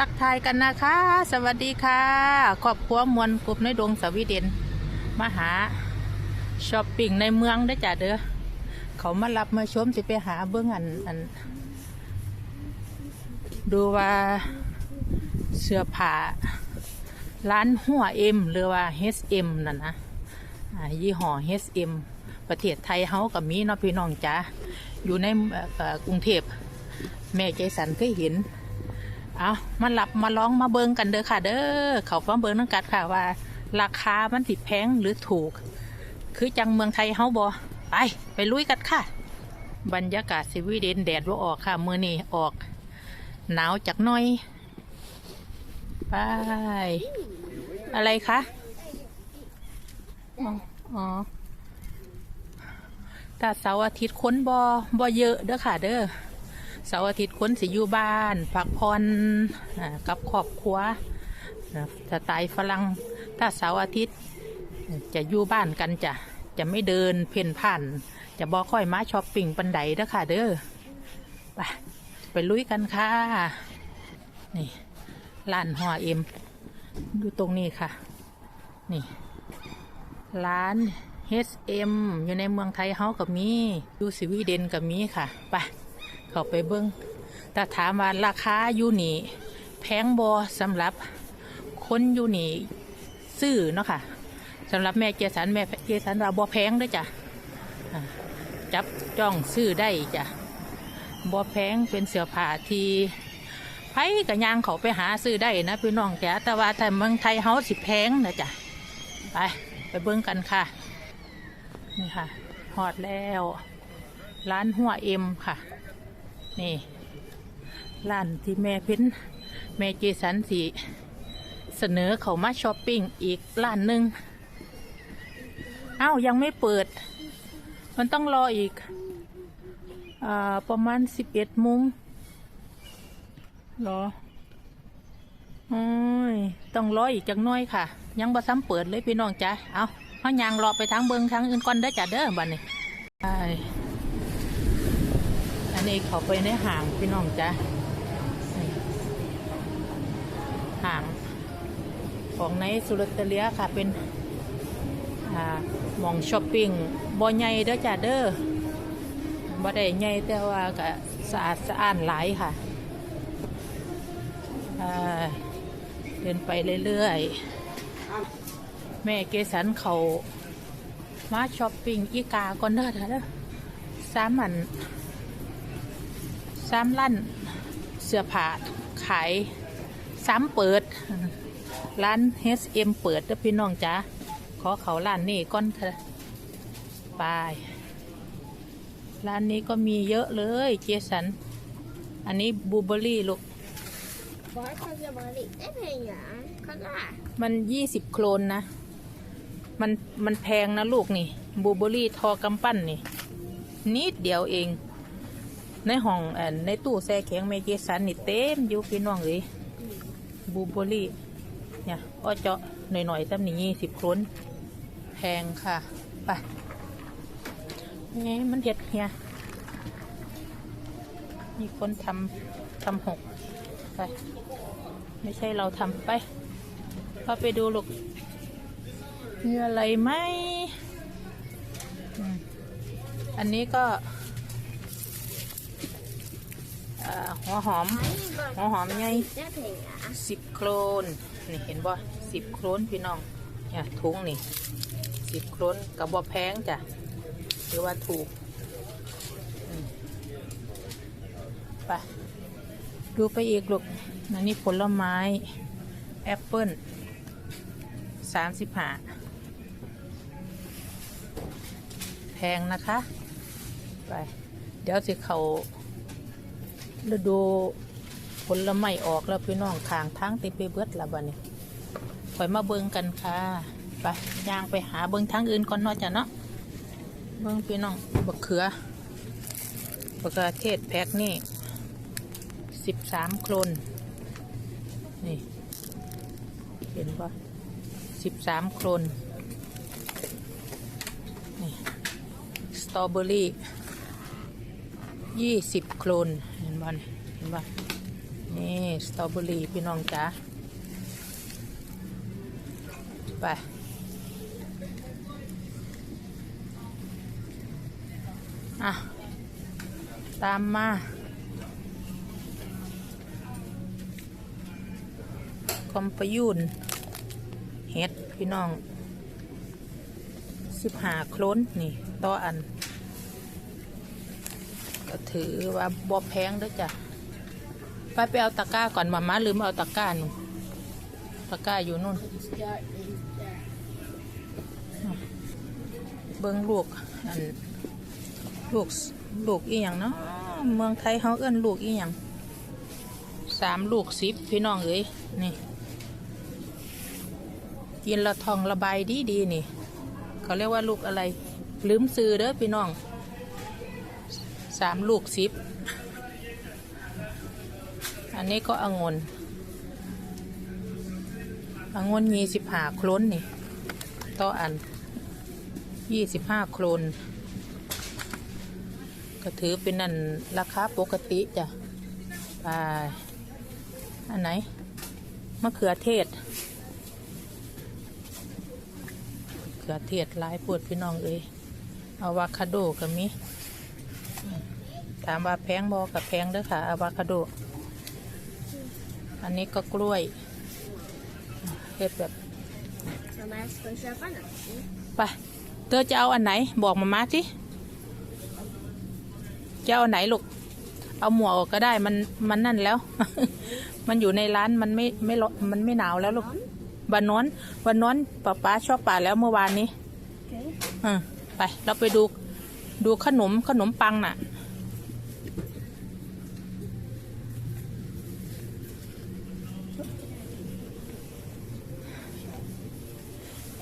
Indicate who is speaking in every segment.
Speaker 1: ทักทายกันนะคะ สวัสดีค่ะครอบครัวมวลกลุ่มในดวงสวีเดนมาหาช้อปปิ้งในเมืองได้จ้ะเด้อเขามารับมาชมสิไปหาเบื้องอันอัน ดูว่าเสื้อผ้าร้านหัวเอ็มหรือว่า H&M นั่นนะยี่ห้อ H&M ประเทศไทยเฮากับมีเนาะพี่น้องจ้าอยู่ในกรุงเทพแม่ใจสันเคยเห็น เอามาหลับมาร้องมาเบิงกันเด้อค่ะ เด้อเขาฟังเบิงนังกัดค่ะว่า ราคามันติดแพงหรือถูก คือจังเมืองไทยเฮาบอไปไปลุยกันค่ะ บรรยากาศสวีเดนแดดว่าออกค่ะเมื่อนี้ออก หนาวจักหน่อย ไป อะไรคะอ๋ออ๋อถ้าเสาร์อาทิตย์ค้นบอบอเยอะเด้อค่ะเด้อ เสาร์อาทิตย์คนสิอยู่บ้าน พักผ่อนกับครอบครัวอ่าสไตล์ฝรั่งถ้าเสาร์อาทิตย์ จะอยู่บ้านกันจะจะไม่เดินเพ่นผ่าน จะบอค่อยมาช้อปปิ้งปันไดเด้อค่ะ เด้อไปไปลุยกันค่ะ นี่ร้านหัวเอ็มอยู่ตรงนี้ค่ะ นี่ ร้าน H&M อยู่ในเมืองไทยเฮากับมีอยู่สวีเดนกับมีค่ะ ไป เข้าไปเบิ้งแต่ถามว่าราคาอยู่นี่แพงบอสำหรับคนอยู่นี่ซื้อเนาะค่ะสำหรับแม่เจสันแม่เจสันว่าบอแพงด้วยจ้ะจับจ้องซื้อได้จ้ะบอแพงเป็นเสื้อผ้าที่ไผกับยางเขาไปหาซื้อได้นะพี่น้องจ้ะแต่ว่าแต่เมืองไทยเฮาสิแพงนะจ้ะไปไปเบิ้งกันค่ะนี่ค่ะหอดแล้ว ร้านหัวเอ็มค่ะ นี่ร้านที่แม่เพ้นแม่เจสันสีเสนอเขามาช้อปปิ้งอีกร้านหนึ่งเอ้ายังไม่เปิด มันต้องรออีกอประมาณสิบเอ็ดโมงรอโอ้ยต้องรออีกจังน้อยค่ะ ยังบ่ซ้ำเปิดเลยพี่น้องจ้ะเอาเขายางรอไปทางเบิงทางอื่นก่อนเด้จ้ะเด้อบัดนี้ไปอัน นี้เขาไปในห่างพี่น้องจ้ะห่าง ของในสุรตเลียค่ะเป็นอ่าหมองช้อปปิ้งบ่ใหญ่เด้อจ้ะเด้อบ่ได้ใหญ่แต่ว่าก็สะอาดสะอ้านหลายค่ะเดินไปเรื่อยๆ แม่เกสันเขามาช้อปปิ้งอีกาก่อนเด้อจ้ะเด้อสามอั นซ้ำลั่นเสื้อผ้าขายซ้ำเปิด ร้าน H&M เปิดเด้อพี่น้องจ้าขอเขาร้านนี้ก้อนเถอะไปร้านนี้ก็มีเยอะเลยเจสัน อันนี้บูเบอรี่ลูก
Speaker 2: Var kan jag bara lite pengar? Kolla här.
Speaker 1: มันยี่สิบโครนนะ มันมันแพงนะลูกนี่บูเบอรี่ทอกำปั้นนี่ นิดเดียวเอง ในห้องอ่อในตู้แช่แข็งเมเจสันนี่เต็มอยู่พี่น้องเลยบูเบอรี่เนี่ยอ้อเจาะหน่อยๆตั้มนี่สิบโครนแพงค่ะไปนี่มันเห็ดเนี่ยมีคนทำทำหกไปไม่ใช่เราทำไปพาไปดูลูกมีอะไรไหมอันนี้ก็ หัวหอม หัวหอมไง
Speaker 2: Lite pengar.
Speaker 1: สิบโครนนี่เห็นบ่สิบโครนพี่น้องเนี่ยถุงนี่สิบโครนกับบ่แพงจ้ะหรือว่าถูกไปดูไปอีกลูกอันนี้ผลไม้ แอปเปิ้ลสามสิบห้าแพงนะคะ ไป เดี๋ยวสิเขา ฤดูผลไม้ออกแล้วพี่น้องทางทางเต็มไปเบิดละบัดนี้คอยมาเบิ่งกันค่ะไปย่างไปหาเบิ่งทางอื่นก่อนนาะจ้ะเนาะเบิ่งพี่น้องบักเขือบักเขือเทศแพ็คนี่สิบสามโครนนี่เห็นปะสิบสามโครนนี่สตรอเบอรี่ยี่สิบโครน ห็นปะเห็นปะนี่นี่สตรอเบอรี่พี่น้องจ๋าไปอะตามมาคอมปยุนเฮ็ดพี่น้องสิบหาโคลนนี่ต่ออัน ก็ถือว่าบอแพงด้วยจ้ะไปไปเอาตะกร้าก่อนมาม่าลืมเอาตะกร้าหนูตะกร้าอยู่นู่น เบิ้งลูกอันลูกลูกอีหยังเนาะเมืองไทยเขาเอิ้นลูกอีหยังสามลูกสิบพี่น้องเอ้ยนี่กินละทองระบายดีดีนี่ เขาเรียกว่าลูกอะไร ลืมซื้อเด้อพี่น้อง สามลูกสิบอันนี้ก็องุ่นองุ่นยี่สิบห้าโคลนนี่ต่ออันยี่สิบห้าโครนก็ถือเป็นนั่นราคาปกติจ้ะไปอันไหนมะเขือเทศเขือเทศหลายปวดพี่น้องเอ้ยอะวาคาโดก็มี ถามว่าแพงบอกับแพงเด้อค่ะอะวาคาโด อันนี้ก็กล้วยเฮ็ดแบบ
Speaker 2: Mamma, ska vi köpa något?
Speaker 1: ไปเธอจะเอาอันไหนบอกมามาสิจะเอาอันไหนลูก เอาหมวกออกก็ได้มันมันนั่นแล้ว มันอยู่ในร้านมันไม่ไม่ร้อนมันไม่หนาวแล้วลูกวันนอนวันนอนป้าป้าชอบป่าแล้วเมื่อวานนี้
Speaker 2: Okej.
Speaker 1: อืมไปเราไปดูดูขนมขนมปังน่ะ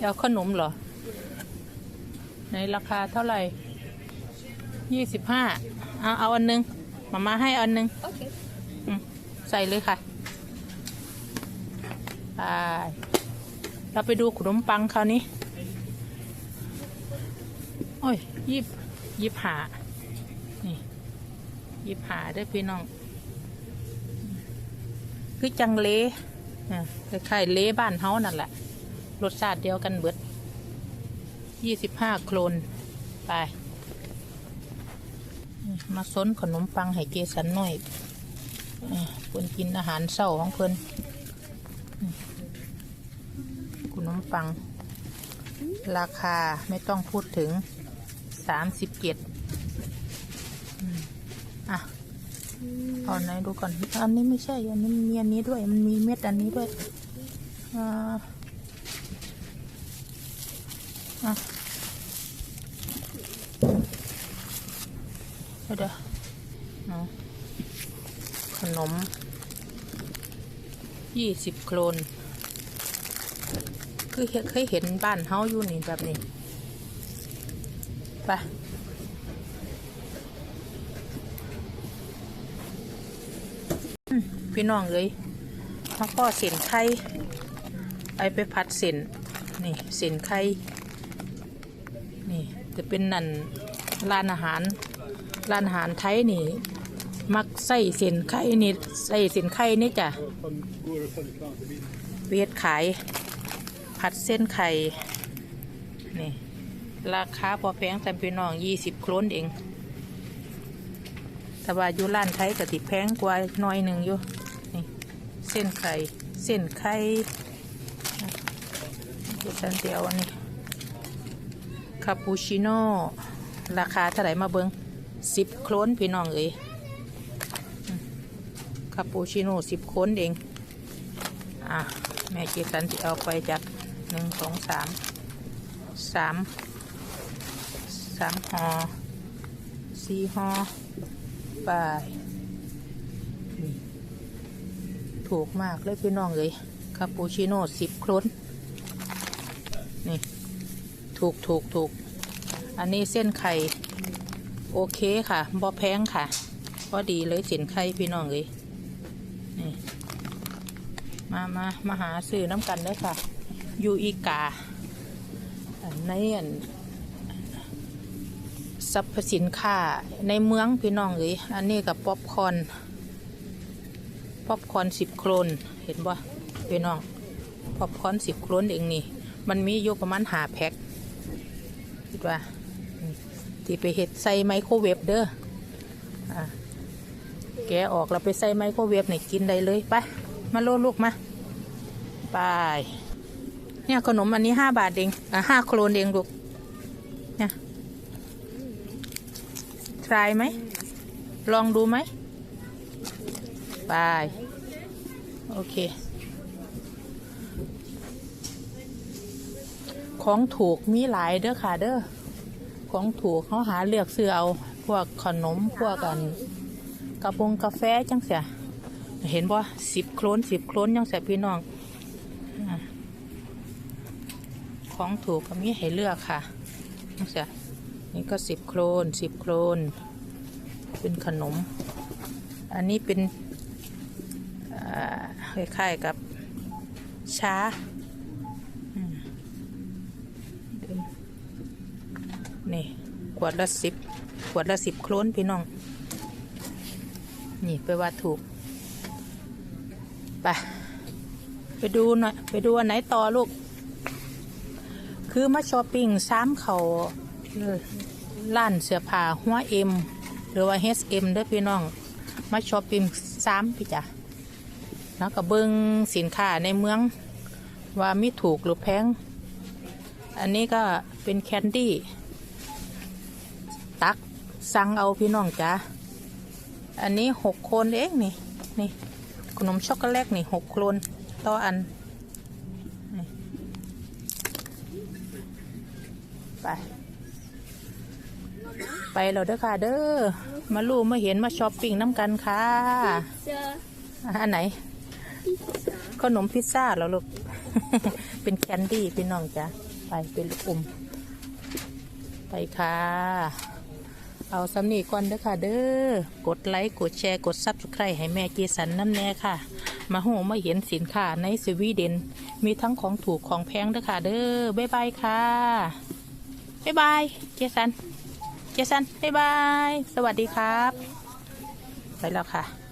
Speaker 1: เอาขนมเหรอ ในราคาเท่าไหร่ยี่สิบห้าเอาเอาอันหนึงมามาให้อันหนึง
Speaker 2: Okej.
Speaker 1: อืมใส่เลยค่ะไปเราไปดูขนมปังคราวนี้ โอ้ยยิบยิบหานี่ยิบหาได้อพี่น้อง คือจังเลอะคล้ายๆเลบ้านเฮานั่นแหละ รสชาติเดียวกันเบิดยี่สิบห้าโคลนไป มาซนขนมปังให้เกสันหน่อยอะเพิ่นกินอาหารเช้าของเพิ่อืมขนมปัง ราคาไม่ต้องพูดถึงสามสิบเจ็ดอะเอาไหนดูก่อน อันนี้ไม่ใช่ อันนี้มีอันนี้ด้วย มันมีเม็ดอันนี้ด้วย อ่า เดี๋ยวเดี๋ยวเอาขนมยี่สิบโคลน คือเคยเห็นบ้านเฮาอยู่นี่แบบนี้ไปพี่น้องเอ้ยเขาก็เส้นไข่ไปไปผัดเส้นนี่เส้นไข่นี่จะเป็นนั่นร้านอาหาร ร้านอาหารไทยนี่ มักใส่เส้นไข่นี่ใส่เส้นไข่นี่จ้ะเวียดขาย ผัดเส้นไข่นี่ราคาพอแพงแต่พี่น้องยี่สิบโครนเอง แต่ว่าอยู่ร้านไทยก็ติดแพงกว่าน้อยหนึ่งอยู่นี่เส้นไข่เส้นไข่ดิฉันเดียวนนี้คาปูชิโน่ราคาเท่าไหร่มาเบิ้ง สิบโคลนพี่น้องเอ้ยคาปูชิโน่สิบโคลนเอง อะ แม่เจสันจะเอาไปจากหนึ่งสองสามสามสามหอสี่หอไปถูกมากเลยพี่น้องเลยคาปูชิโน่สิบโคลนนี่ ถูกถูกถูก อันนี้เส้นไข่ โอเคค่ะบอแพงค่ะ พอดีเลยส้นไข่พี่น้องเลยนี่มามามาหาซื้อน้ำกันเด้อค่ะ ยูอีกาในอันสรรพสินค้าในเมืองพี่น้องเอ้ยอันนี้กับป๊อปคอนป๊อปคอนสิบโครนเห็นบ่พี่น้องป๊อปคอนสิบโครนเองนี่ มันมีอยู่ประมาณหาแพ็คคิดว่า ที่ไปเห็ดใส่ไมโครเวฟเด้ออะแกะออกแล้วไปใส่ไมโครเวฟนี่กินได้เลยไปมาโลดลูกมาไปเนี่ยขนมอันนี้ห้าบาทเองอะห้าโครนเองลูกเนี่ยทรายไหมลองดูไหมไปโอเค ของถูกมีหลายเด้อค่ะเด้อ ของถูกเขาหาเลือกซื้อเอาพวกขนมพวกกันกระปงกาแฟจังเสียเห็นบ่สิบโครนสิบโครนจังเสียพี่น้องอของถูกก็มีให้เลือกค่ะจังเสียนี่ก็สิบโครนสิบโครนเป็นขนม อันนี้เป็นอ่าคล้ายๆกับช้าอืม นี่ ขวดละสิบขวดละสิบโครนพี่น้อง นี่ไปว่าถูก ไป ไปดูหน่อย ไปดูอันไหนต่อลูก คือมาช้อปปิ้งซ้ำเขาร้านเสื้อผ้าหัวเอ็ม หรือว่า H&M เด้อพี่น้อง มาช้อปปิ้งซ้ำพี่จ้ะแล้วก็เบิ้งสินค้าในเมืองว่ามีถูกหรือแพง อันนี้ก็เป็นแคนดี้ ตักสั่งเอาพี่น้องจ้ะอันนี้หกโคนเองนี่นี่ขนมช็อกโกแลตนี่หกโคนต่ออันไปไปแล้วเด้อค่ะเด้อมาลู่มาเห็นมาช้อปปิ้งน้ำกันค่ะอันไหนขนมพิซซ่าแล้วลูกเป็นแคนดี้พี่น้องจ้ะไปเป็นลูกอมไปค่ะ เอาสำนีก่อนเด้อค่ะ เด้อ กดไลค์ กดแชร์ กดซับสไครต์ให้แม่เจสันน้ำแน่ค่ะ มาหูมาเห็นสินค้าในสวีเดน มีทั้งของถูกของแพงเด้อค่ะ เด้อ บ๊ายบายค่ะ บ๊ายบาย เจสัน เจสัน บ๊ายบาย สวัสดีครับ ไปแล้วค่ะ